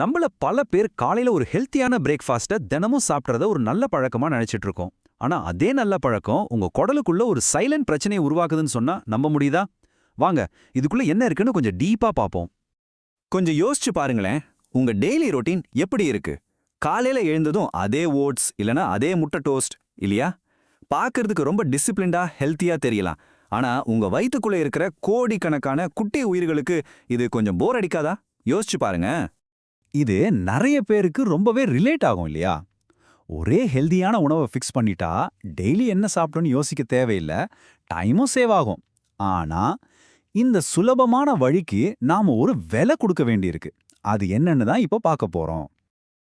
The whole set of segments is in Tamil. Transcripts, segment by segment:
நம்மள பல பேர் காலையில ஒரு ஹெல்த்தியான பிரேக்ஃபாஸ்ட்டை தினமும் சாப்பிட்றத ஒரு நல்ல பழக்கமா நினைச்சிட்டு இருக்கோம். ஆனா அதே நல்ல பழக்கம் உங்க குடலுக்குள்ள ஒரு சைலண்ட் பிரச்சனையை உருவாக்குதுன்னு சொன்னா நம்ப முடியுதா? வாங்க இதுக்குள்ள என்ன இருக்குன்னு கொஞ்சம் டீப்பா பாப்போம் கொஞ்சம் யோசிச்சு பாருங்களேன் உங்க டெய்லி ரொட்டீன் எப்படி இருக்கு? காலையில எழுந்ததும் அதே ஓட்ஸ் இல்லனா அதே முட்டை டோஸ்ட் இல்லையா? பார்க்கறதுக்கு ரொம்ப டிசிப்ளின்டா ஹெல்த்தியா தெரியலாம். ஆனா உங்க வயிற்றுக்குள்ள இருக்கிற கோடிக்கணக்கான குட்டி உயிர்களுக்கு இது கொஞ்சம் போர் அடிக்காதா? யோசிச்சு பாருங்க. இது நிறைய பேருக்கு ரொம்பவே ரிலேட் ஆகும் இல்லையா? ஒரே ஹெல்தியான உணவை ஃபிக்ஸ் பண்ணிட்டா டெய்லி என்ன சாப்பிடணும்னு யோசிக்க தேவையில்லை டைமும் சேவ் ஆகும். ஆனா இந்த சுலபமான வழிக்கு நாம ஒரு விலை கொடுக்க வேண்டியிருக்கு. அது என்னன்னு தான் இப்போ பார்க்க போறோம்.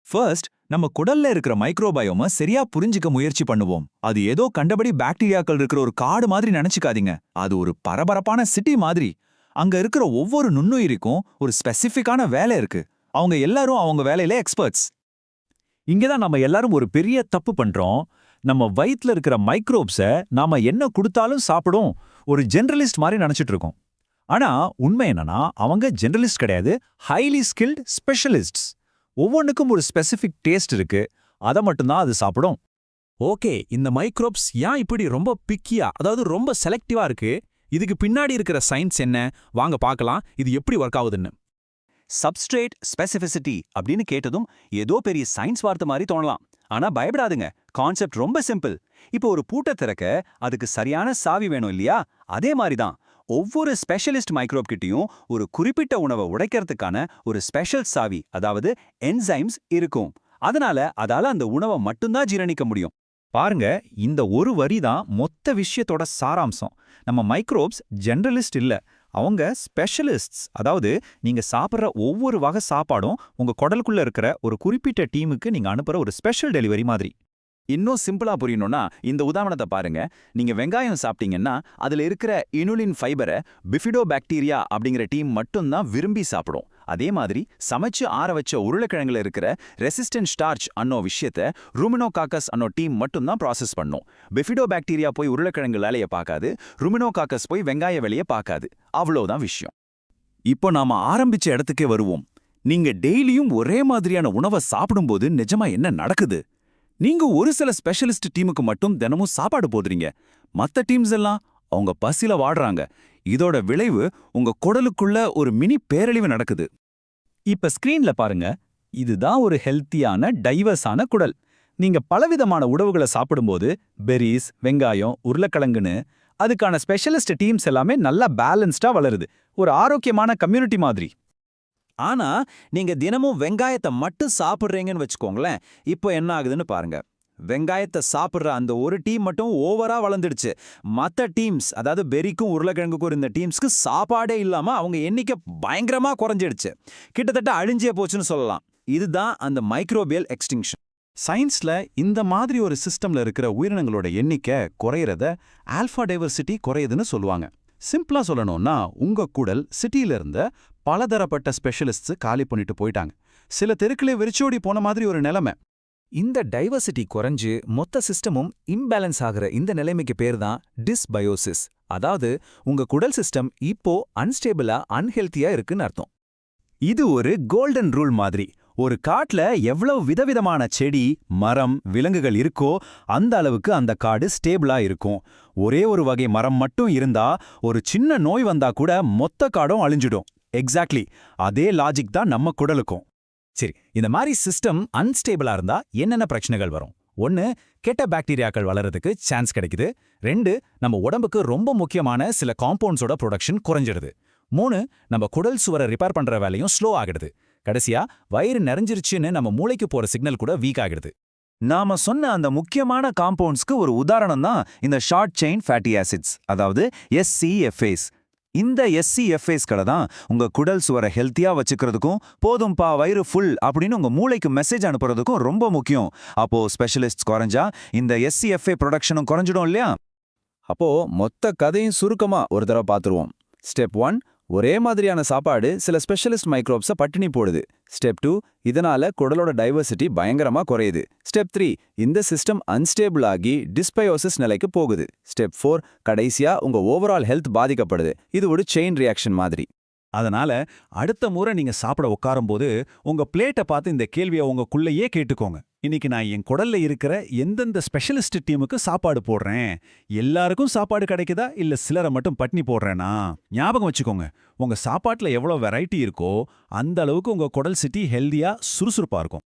ஃபர்ஸ்ட் நம்ம குடல்ல இருக்கிற மைக்ரோபயோம சரியா புரிஞ்சுக்க முயற்சி பண்ணுவோம். அது ஏதோ கண்டபடி பாக்டீரியாக்கள் இருக்கிற ஒரு காடு மாதிரி நினைச்சுக்காதீங்க. அது ஒரு பரபரப்பான சிட்டி மாதிரி. அங்க இருக்கிற ஒவ்வொரு நுண்ணுயிருக்கும் ஒரு ஸ்பெசிஃபிக்கான வேலை இருக்கு. அவங்க எல்லாரும் அவங்க வேலையில எக்ஸ்பர்ட்ஸ் இங்க தான் நம்ம எல்லாரும் ஒரு பெரிய தப்பு பண்றோம். நம்ம வயித்துல இருக்கிற மைக்ரோப்ஸை நாம என்ன கொடுத்தாலும் சாப்பிடும் ஒரு ஜென்ரலிஸ்ட் மாதிரி நினைச்சிட்டு இருக்கோம். ஆனா உண்மை என்னன்னா அவங்க ஜென்ரலிஸ்ட் கிடையாது ஹைலி ஸ்கில்ட் ஸ்பெஷலிஸ்ட்ஸ் ஒவ்வொன்றுக்கும் ஒரு ஸ்பெசிஃபிக் டேஸ்ட் இருக்கு. அதை மட்டும்தான் அது சாப்பிடும். ஓகே இந்த மைக்ரோப்ஸ் ஏன் இப்படி ரொம்ப பிக்கியா அதாவது ரொம்ப செலக்டிவா இருக்கு? இதுக்கு பின்னாடி இருக்கிற சயின்ஸ் என்ன? வாங்க பார்க்கலாம். இது எப்படி ஒர்க் ஆகுதுன்னு. சப்ஸ்ட்ரேட் ஸ்பெசிஃபிசிட்டி அப்படின்னு கேட்டதும் ஏதோ பெரிய சயின்ஸ் வார்த்தை மாதிரி தோணலாம். ஆனா பயப்படாதுங்க. கான்செப்ட் ரொம்ப சிம்பிள். இப்போ ஒரு பூட்டை திறக்க அதுக்கு சரியான சாவி வேணும் இல்லையா? அதே மாதிரி தான் ஒவ்வொரு ஸ்பெஷலிஸ்ட் மைக்ரோப்கிட்டயும் ஒரு குறிப்பிட்ட உணவை உடைக்கிறதுக்கான ஒரு ஸ்பெஷல் சாவி அதாவது என்சைம்ஸ் இருக்கும். அதனால அதால அந்த உணவை மட்டும்தான் ஜீரணிக்க முடியும். பாருங்க இந்த ஒரு வரி தான் மொத்த விஷயத்தோட சாராம்சம். நம்ம மைக்ரோப்ஸ் ஜெனரலிஸ்ட் இல்ல. அவங்க ஸ்பெஷலிஸ்ட்ஸ் அதாவது நீங்க சாப்பிட்ற ஒவ்வொரு வகை சாப்பாடும் உங்க குடலுக்குள்ள இருக்கிற ஒரு குறிப்பிட்ட டீமுக்கு நீங்க அனுப்புற ஒரு ஸ்பெஷல் டெலிவரி மாதிரி. இன்னும் சிம்பிளா புரியணும்னா இந்த உதாரணத்தை பாருங்க. நீங்க வெங்காயம் சாப்பிட்டீங்கன்னா அதுல இருக்கிற இனுலின் ஃபைபரை பிஃபிடோ பாக்டீரியா அப்படிங்கிற டீம் மட்டும்தான் விரும்பி சாப்பிடும். அதே மாதிரி சமைச்சு ஆற வச்ச உருளைக்கிழங்குல இருக்கிற ரெசிஸ்டன்ட் ஸ்டார்ச் அன்னோ விஷயத்த ருமினோகாக்கஸ் அன்னோ டீம் மட்டும்தான் ப்ராசஸ் பண்ணும். பெஃபிடோ பாக்டீரியா போய் உருளைக்கிழங்கு வேலையை பார்க்காது ருமினோகாக்கஸ் போய் வெங்காய வேலையை பார்க்காது. அவ்வளோதான் விஷயம். இப்போ நாம ஆரம்பிச்ச இடத்துக்கே வருவோம். நீங்க டெய்லியும் ஒரே மாதிரியான உணவை சாப்பிடும்போது நிஜமா என்ன நடக்குது? நீங்க ஒரு சில ஸ்பெஷலிஸ்ட் டீமுக்கு மட்டும் தினமும் சாப்பாடு போடுறீங்க. மத்த டீம்ஸ் எல்லாம் அவங்க பசில வாடுறாங்க. இதோட விளைவு உங்க குடலுக்குள்ள ஒரு மினி பேரழிவு நடக்குது. இப்ப ஸ்கிரீன்ல பாருங்க. இதுதான் ஒரு ஹெல்த்தியான டைவர்ஸான குடல். நீங்க பலவிதமான உணவுகளை சாப்பிடும்போது பெரிஸ் வெங்காயம் உருளைக்கிழங்குன்னு அதுக்கான ஸ்பெஷலிஸ்ட் டீம்ஸ் எல்லாமே நல்லா பேலன்ஸ்டா வளருது. ஒரு ஆரோக்கியமான கம்யூனிட்டி மாதிரி. ஆனா நீங்க தினமும் வெங்காயத்தை மட்டும் சாப்பிடுறீங்கன்னு வச்சுக்கோங்களேன் இப்போ என்ன ஆகுதுன்னு பாருங்க. வெங்காயத்தை சாப்பிடுற அந்த ஒரு டீம் மட்டும் ஓவரா வளர்ந்துடுச்சு. மத்த டீம்ஸ் அதாவது பெரிக்கும் உருளைக்கிழங்குக்கும் இருந்த டீம்ஸ்க்கு சாப்பாடே இல்லாம அவங்க எண்ணிக்கை பயங்கரமா குறைஞ்சிடுச்சு. கிட்டத்தட்ட அழிஞ்சே போச்சுன்னு சொல்லலாம். இதுதான் அந்த மைக்ரோபியல் எக்ஸ்டிங்ஷன் சயின்ஸ்ல இந்த மாதிரி ஒரு சிஸ்டம்ல இருக்கிற உயிரினங்களோட எண்ணிக்கை குறையறத ஆல்ஃபா டைவர்சிட்டி குறையுதுன்னு சொல்லுவாங்க. சிம்பிளா சொல்லணும்னா உங்க கூடல் சிட்டியில இருந்த பலதரப்பட்ட ஸ்பெஷலிஸ்ட் காலி பண்ணிட்டு போயிட்டாங்க. சில தெருக்களே வெறிச்சோடி போன மாதிரி ஒரு நிலைமை. இந்த டைவர்சிட்டி குறைஞ்சு மொத்த சிஸ்டமும் இம்பேலன்ஸ் ஆகிற இந்த நிலைமைக்கு பேர் தான் டிஸ்பயோசிஸ். அதாவது உங்க குடல் சிஸ்டம் இப்போ அன்ஸ்டேபிளா அன்ஹெல்த்தியா இருக்குன்னு அர்த்தம். இது ஒரு கோல்டன் ரூல் மாதிரி. ஒரு காட்டுல எவ்வளவு விதவிதமான செடி மரம் விலங்குகள் இருக்கோ அந்த அளவுக்கு அந்த காடு ஸ்டேபிளா இருக்கும். ஒரே ஒரு வகை மரம் மட்டும் இருந்தா ஒரு சின்ன நோய் வந்தா கூட மொத்த காடும் அழிஞ்சிடும். எக்ஸாக்ட்லி. அதே லாஜிக் தான் நம்ம குடலுக்கும். சரி இந்த மாதிரி சிஸ்டம் அன்ஸ்டேபிளா இருந்தா என்னென்ன பிரச்சனைகள் வரும்? ஒன்னு கெட்ட பாக்டீரியாக்கள் வளர்றதுக்கு சான்ஸ் கிடைக்குது. ரெண்டு நம்ம உடம்புக்கு ரொம்ப முக்கியமான சில காம்பவுண்ட்ஸோட ப்ரொடக்ஷன் குறைஞ்சிடுது. மூணு நம்ம குடல் சுவரை ரிப்பேர் பண்ற வேலையும் ஸ்லோ ஆகிடுது. கடைசியா வயிறு நிறைஞ்சிருச்சுன்னு நம்ம மூளைக்கு போற சிக்னல் கூட வீக் ஆகிடுது. நாம சொன்ன அந்த முக்கியமான காம்பவுண்ட்ஸ்க்கு ஒரு உதாரணம் தான் இந்த ஷார்ட் செயின் ஃபேட்டி ஆசிட்ஸ் அதாவது எஸ்சிஎஃப்ஏஸ் இந்த எஸ்சிஎஃப்ஏஸ்களை தான் உங்க குடல் சுவரை ஹெல்த்தியா வச்சுக்கிறதுக்கும் போதும்பா வயிறு ஃபுல் அப்படின்னு உங்க மூளைக்கு மெசேஜ் அனுப்புறதுக்கும் ரொம்ப முக்கியம். அப்போ ஸ்பெஷலிஸ்ட் குறைஞ்சா இந்த எஸ்சிஎஃப்ஏ ப்ரொடக்ஷனும் குறைஞ்சிடும் இல்லையா? அப்போ மொத்த கதையும் சுருக்கமா ஒரு தடவை பார்த்துருவோம் ஸ்டெப் ஒன் ஒரே மாதிரியான சாப்பாடு சில ஸ்பெஷலிஸ்ட் மைக்ரோப்ஸை பட்டினி போடுது. ஸ்டெப் டூ இதனால குடலோட டைவர்சிட்டி பயங்கரமா குறையுது. ஸ்டெப் த்ரீ இந்த சிஸ்டம் அன்ஸ்டேபிள் ஆகி டிஸ்பயோசிஸ் நிலைக்கு போகுது. ஸ்டெப் ஃபோர் கடைசியா உங்க ஓவரால் ஹெல்த் பாதிக்கப்படுது. இது ஒரு செயின் ரியாக்ஷன் மாதிரி. அதனால அடுத்த முறை நீங்க சாப்பிட உட்காரும்போது உங்க பிளேட்டை பார்த்து இந்த கேள்வியை உங்களுக்குள்ளேயே கேட்டுக்கோங்க. இன்னைக்கு நான் என் குடல்ல இருக்கிற எந்தெந்த ஸ்பெஷலிஸ்ட் டீமுக்கு சாப்பாடு போடுறேன்? எல்லாருக்கும் சாப்பாடு கிடைக்குதா? இல்ல சிலரை மட்டும் பட்னி போடுறேனா? ஞாபகம் வச்சுக்கோங்க. உங்க சாப்பாட்டுல எவ்வளவு வெரைட்டி இருக்கோ அந்த அளவுக்கு உங்க குடல் சிட்டி ஹெல்தியா சுறுசுறுப்பா இருக்கும்.